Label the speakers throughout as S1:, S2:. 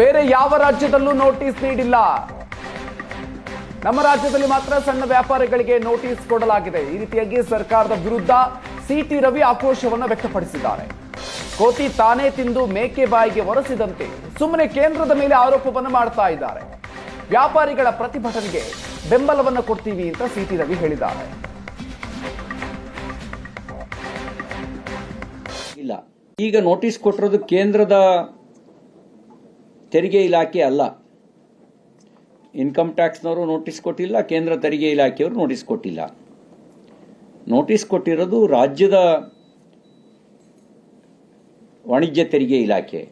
S1: ಬೇರೆ ಯಾವ ರಾಜ್ಯದಲ್ಲೂ ನೋಟಿಸ್ ನೀಡಿಲ್ಲ. ನಮ್ಮ ರಾಜ್ಯದಲ್ಲಿ ಮಾತ್ರ ಸಣ್ಣ ವ್ಯಾಪಾರಿಗಳಿಗೆ ನೋಟಿಸ್ ಕೊಡಲಾಗಿದೆ. ಈ ರೀತಿಯಾಗಿ ಸರ್ಕಾರದ ವಿರುದ್ಧ ಸಿಟಿ ರವಿ ಆಕ್ರೋಶವನ್ನು ವ್ಯಕ್ತಪಡಿಸಿದ್ದಾರೆ. ಕೋತಿ ತಾನೇ ತಿಂದು ಮೇಕೆ ಬಾಯಿಗೆ ಒರೆಸಿದಂತೆ ಸುಮ್ಮನೆ ಕೇಂದ್ರದ ಮೇಲೆ ಆರೋಪವನ್ನು ಮಾಡ್ತಾ ಇದ್ದಾರೆ. ವ್ಯಾಪಾರಿಗಳ ಪ್ರತಿಭಟನೆಗೆ ಬೆಂಬಲವನ್ನು ಕೊಡ್ತೀವಿ ಅಂತ ಸಿಟಿ ರವಿ ಹೇಳಿದ್ದಾರೆ.
S2: ಇಲ್ಲ. ಈಗ ನೋಟಿಸ್ ಕೊಟ್ಟಿರೋದು ಕೇಂದ್ರದ ತೆರಿಗೆ ಇಲಾಖೆ ಅಲ್ಲ. ಇನ್ಕಮ್ ಟ್ಯಾಕ್ಸ್ನವರು ನೋಟಿಸ್ ಕೊಟ್ಟಿಲ್ಲ, ಕೇಂದ್ರ ತೆರಿಗೆ ಇಲಾಖೆಯವರು ನೋಟಿಸ್ ಕೊಟ್ಟಿಲ್ಲ. ನೋಟಿಸ್ ಕೊಟ್ಟಿರೋದು ರಾಜ್ಯದ ವಾಣಿಜ್ಯ ತೆರಿಗೆ ಇಲಾಖೆ.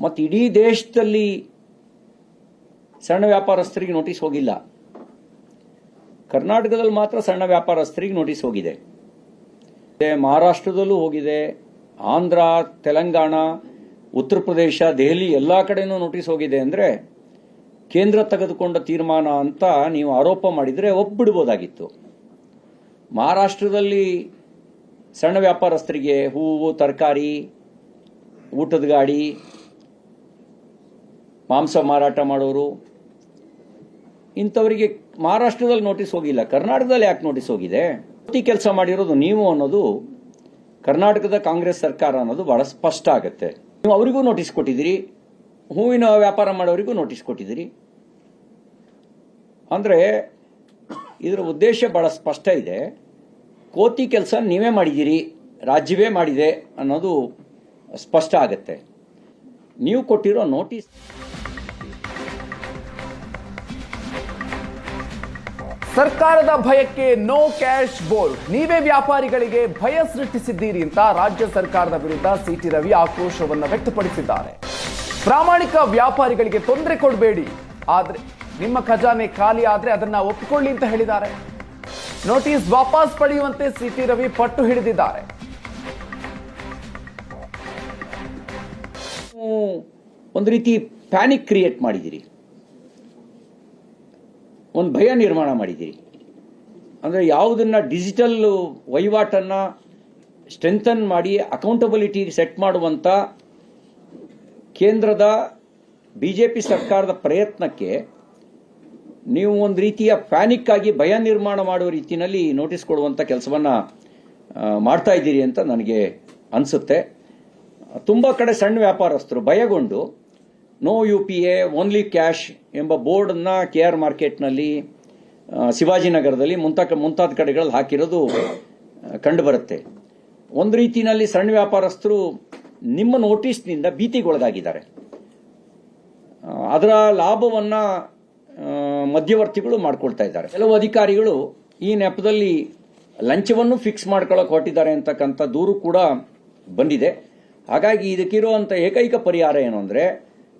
S2: ಮತ್ತು ಇಡೀ ದೇಶದಲ್ಲಿ ಸಣ್ಣ ವ್ಯಾಪಾರಸ್ಥರಿಗೆ ನೋಟಿಸ್ ಹೋಗಿಲ್ಲ. ಕರ್ನಾಟಕದಲ್ಲಿ ಮಾತ್ರ ಸಣ್ಣ ವ್ಯಾಪಾರಸ್ಥರಿಗೆ ನೋಟಿಸ್ ಹೋಗಿದೆ. ಮಹಾರಾಷ್ಟ್ರದಲ್ಲೂ ಹೋಗಿದೆ, ಆಂಧ್ರ, ತೆಲಂಗಾಣ ಉತ್ತರ ಪ್ರದೇಶ, ದೆಹಲಿ ಎಲ್ಲ ಕಡೆನೂ ನೋಟಿಸ್ ಹೋಗಿದೆ ಅಂದರೆ ಕೇಂದ್ರ ತೆಗೆದುಕೊಂಡ ತೀರ್ಮಾನ ಅಂತ ನೀವು ಆರೋಪ ಮಾಡಿದರೆ ಒಪ್ಪಿಡ್ಬೋದಾಗಿತ್ತು. ಮಹಾರಾಷ್ಟ್ರದಲ್ಲಿ ಸಣ್ಣ ವ್ಯಾಪಾರಸ್ಥರಿಗೆ ಹೂವು, ತರಕಾರಿ, ಊಟದ ಗಾಡಿ, ಮಾಂಸ ಮಾರಾಟ ಮಾಡೋರು, ಇಂಥವರಿಗೆ ಮಹಾರಾಷ್ಟ್ರದಲ್ಲಿ ನೋಟಿಸ್ ಹೋಗಿಲ್ಲ. ಕರ್ನಾಟಕದಲ್ಲಿ ಯಾಕೆ ನೋಟಿಸ್ ಹೋಗಿದೆ? ಕೆಲಸ ಮಾಡಿರೋದು ನೀವು ಅನ್ನೋದು ಕರ್ನಾಟಕದ ಕಾಂಗ್ರೆಸ್ ಸರ್ಕಾರ ಅನ್ನೋದು ಬಹಳ ಸ್ಪಷ್ಟ ಆಗುತ್ತೆ. ನೀವು ಅವರಿಗೂ ನೋಟಿಸ್ ಕೊಟ್ಟಿದ್ದೀರಿ, ಹೂವಿನ ವ್ಯಾಪಾರ ಮಾಡೋರಿಗೂ ನೋಟಿಸ್ ಕೊಟ್ಟಿದ್ದೀರಿ. ಅಂದರೆ, ಇದರ ಉದ್ದೇಶ ಭಾಳ ಸ್ಪಷ್ಟ ಇದೆ. ಕೋತಿ ಕೆಲಸ ನೀವೇ ಮಾಡಿದ್ದೀರಿ, ರಾಜ್ಯವೇ ಮಾಡಿದೆ ಅನ್ನೋದು ಸ್ಪಷ್ಟ ಆಗುತ್ತೆ. ನೀವು ಕೊಟ್ಟಿರೋ ನೋಟಿಸ್
S1: ಸರ್ಕಾರದ ಭಯಕ್ಕೆ ನೋ ಕ್ಯಾಶ್ ಬೋರ್ಡ್ ನೀವೇ ವ್ಯಾಪಾರಿಗಳಿಗೆ ಭಯ ಸೃಷ್ಟಿಸಿದ್ದೀರಿ ಅಂತ ರಾಜ್ಯ ಸರ್ಕಾರದ ವಿರುದ್ಧ ಸಿಟಿ ರವಿ ಆಕ್ರೋಶವನ್ನು ವ್ಯಕ್ತಪಡಿಸಿದ್ದಾರೆ. ಪ್ರಾಮಾಣಿಕ ವ್ಯಾಪಾರಿಗಳಿಗೆ ತೊಂದರೆ ಕೊಡಬೇಡಿ. ಆದರೆ ನಿಮ್ಮ ಖಜಾನೆ ಖಾಲಿ ಆದ್ರೆ ಅದನ್ನ ಒಪ್ಪಿಕೊಳ್ಳಿ ಅಂತ ಹೇಳಿದ್ದಾರೆ. ನೋಟಿಸ್ ವಾಪಸ್ ಪಡೆಯುವಂತೆ ಸಿಟಿ ರವಿ ಪಟ್ಟು ಹಿಡಿದಿದ್ದಾರೆ.
S2: ಒಂದು ರೀತಿ ಪ್ಯಾನಿಕ್ ಕ್ರಿಯೇಟ್ ಮಾಡಿದ್ದೀರಿ. ಒಂದು ಭಯ ನಿರ್ಮಾಣ ಮಾಡಿದ್ದೀರಿ. ಅಂದರೆ ಯಾವುದನ್ನು ಡಿಜಿಟಲ್ ವಹಿವಾಟನ್ನು ಸ್ಟ್ರೆಂಥನ್ ಮಾಡಿ ಅಕೌಂಟಬಿಲಿಟಿ ಸೆಟ್ ಮಾಡುವಂಥ ಕೇಂದ್ರದ ಬಿ ಜೆ ಪಿ ಸರ್ಕಾರದ ಪ್ರಯತ್ನಕ್ಕೆ ನೀವು ಒಂದು ರೀತಿಯ ಪ್ಯಾನಿಕ್ ಆಗಿ ಭಯ ನಿರ್ಮಾಣ ಮಾಡುವ ರೀತಿಯಲ್ಲಿ ನೋಟಿಸ್ ಕೊಡುವಂಥ ಕೆಲಸವನ್ನು ಮಾಡ್ತಾ ಇದ್ದೀರಿ ಅಂತ ನನಗೆ ಅನಿಸುತ್ತೆ. ತುಂಬ ಕಡೆ ಸಣ್ಣ ವ್ಯಾಪಾರಸ್ಥರು ಭಯಗೊಂಡು no U P I only cash ಎಂಬ ಬೋರ್ಡನ್ನು ಕೆ ಆರ್ ಮಾರ್ಕೆಟ್ನಲ್ಲಿ ಶಿವಾಜಿನಗರದಲ್ಲಿ ಮುಂತಾದ ಮುಂತಾದ ಕಡೆಗಳಲ್ಲಿ ಹಾಕಿರೋದು ಕಂಡುಬರುತ್ತೆ ಒಂದು ರೀತಿಯಲ್ಲಿ ಸಣ್ಣ ವ್ಯಾಪಾರಸ್ಥರು ನಿಮ್ಮ ನೋಟಿಸ್ನಿಂದ ಭೀತಿಗೊಳಗಾಗಿದ್ದಾರೆ. ಅದರ ಲಾಭವನ್ನ ಮಧ್ಯವರ್ತಿಗಳು ಮಾಡ್ಕೊಳ್ತಾ ಇದ್ದಾರೆ. ಕೆಲವು ಅಧಿಕಾರಿಗಳು ಈ ನೆಪದಲ್ಲಿ ಲಂಚವನ್ನು ಫಿಕ್ಸ್ ಮಾಡ್ಕೊಳ್ಳೋಕೆ ಹೊರಟಿದ್ದಾರೆ ಅಂತಕ್ಕಂಥ ದೂರು ಕೂಡ ಬಂದಿದೆ. ಹಾಗಾಗಿ ಇದಕ್ಕಿರುವಂಥ ಏಕೈಕ ಪರಿಹಾರ ಏನು ಅಂದರೆ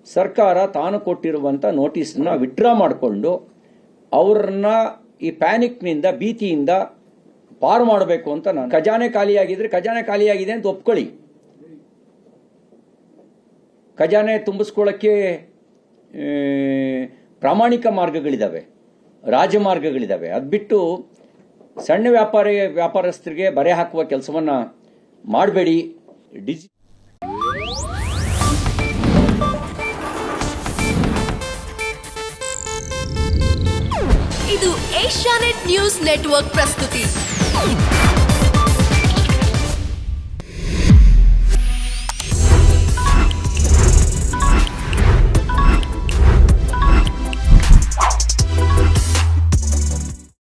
S2: ಸರ್ಕಾರ ತಾನು ಕೊಟ್ಟಿರುವಂಥ ನೋಟಿಸ್ನ ವಿಡ್ರಾ ಮಾಡಿಕೊಂಡು ಅವ್ರನ್ನ ಈ ಪ್ಯಾನಿಕ್ನಿಂದ ಭೀತಿಯಿಂದ ಪಾರು ಮಾಡಬೇಕು ಅಂತ ನಾನು ಖಜಾನೆ ಖಾಲಿಯಾಗಿದ್ರೆ ಖಜಾನೆ ಖಾಲಿಯಾಗಿದೆ ಅಂತ ಒಪ್ಕೊಳ್ಳಿ. ಖಜಾನೆ ತುಂಬಿಸ್ಕೊಳ್ಳೋಕ್ಕೆ ಪ್ರಾಮಾಣಿಕ ಮಾರ್ಗಗಳಿದ್ದಾವೆ ರಾಜಮಾರ್ಗಗಳಿದ್ದಾವೆ ಅದು ಬಿಟ್ಟು ಸಣ್ಣ ವ್ಯಾಪಾರಿ ವ್ಯಾಪಾರಸ್ಥರಿಗೆ ಬರೆ ಹಾಕುವ ಕೆಲಸವನ್ನ ಮಾಡಬೇಡಿ. ಡಿಜಿ
S3: ಇದು ಏಷ್ಯಾನೆಟ್ ನ್ಯೂಸ್ ನೆಟ್ವರ್ಕ್ ಪ್ರಸ್ತುತಿ.